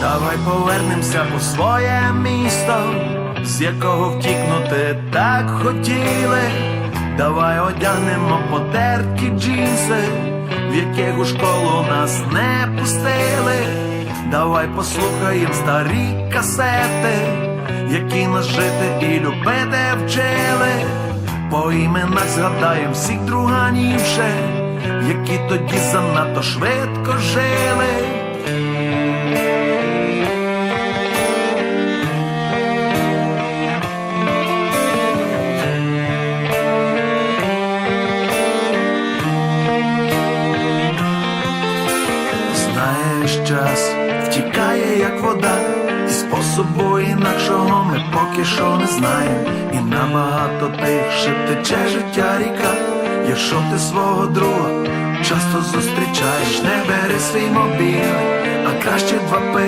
Давай повернемося у своє місто, з якого втікнути так хотіли. Давай одягнемо потерті джинси, в яких у школу нас не пустили. Давай послухаєм старі касети, які нас жити і любити вчили. По іменах згадаєм всіх друганів ще, які тоді занадто швидко жили. Знаєш, час втікає, як вода, і способу інакшого ми поки що не знаємо. І набагато тихше тече життя ріка. Якщо ти свого друга часто зустрічаєш, не бери свій мобільний, а краще два пи.